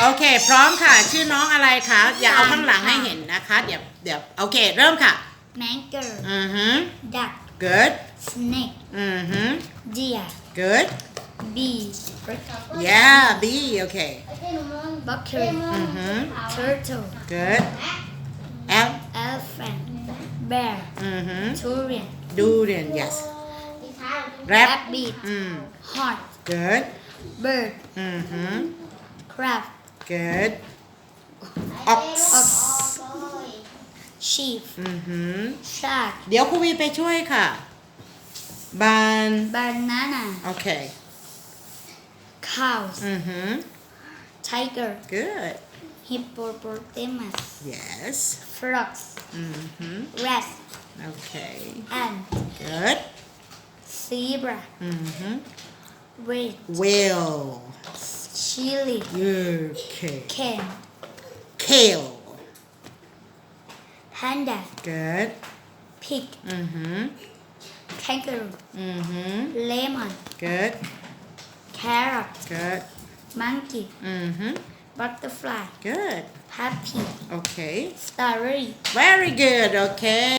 โอเค พร้อมค่ะ ชื่อน้องอะไรคะ อย่าเอาข้างหลังให้เห็นนะคะ เดี๋ยวเดี๋ยวโอเค เริ่มค่ะ mango อือฮึ duck good snake อือฮึ deer good bee yeah B โอเค buckaroo อือฮึ turtle good L elephant bear อือฮึ durian durian yes rat rabbit อืม hawk good bird อือฮึ crab good ox ox sheep อือฮึ shark เดี๋ยวครูวีไปช่วยค่ะ บาน banana โอเค cows อือฮึ tiger good hippopotamus yes frogs อือฮึ rat โอเค ant good zebra อือฮึ whale whale chili. Okay. Can. Kale. Panda. Good. Pig. Mm-hmm. Kangaroo. Mm-hmm. Lemon. Good. Carrot. Good. Monkey. Mm-hmm. Butterfly. Good. Happy. Okay. Strawberry. Very good. Okay.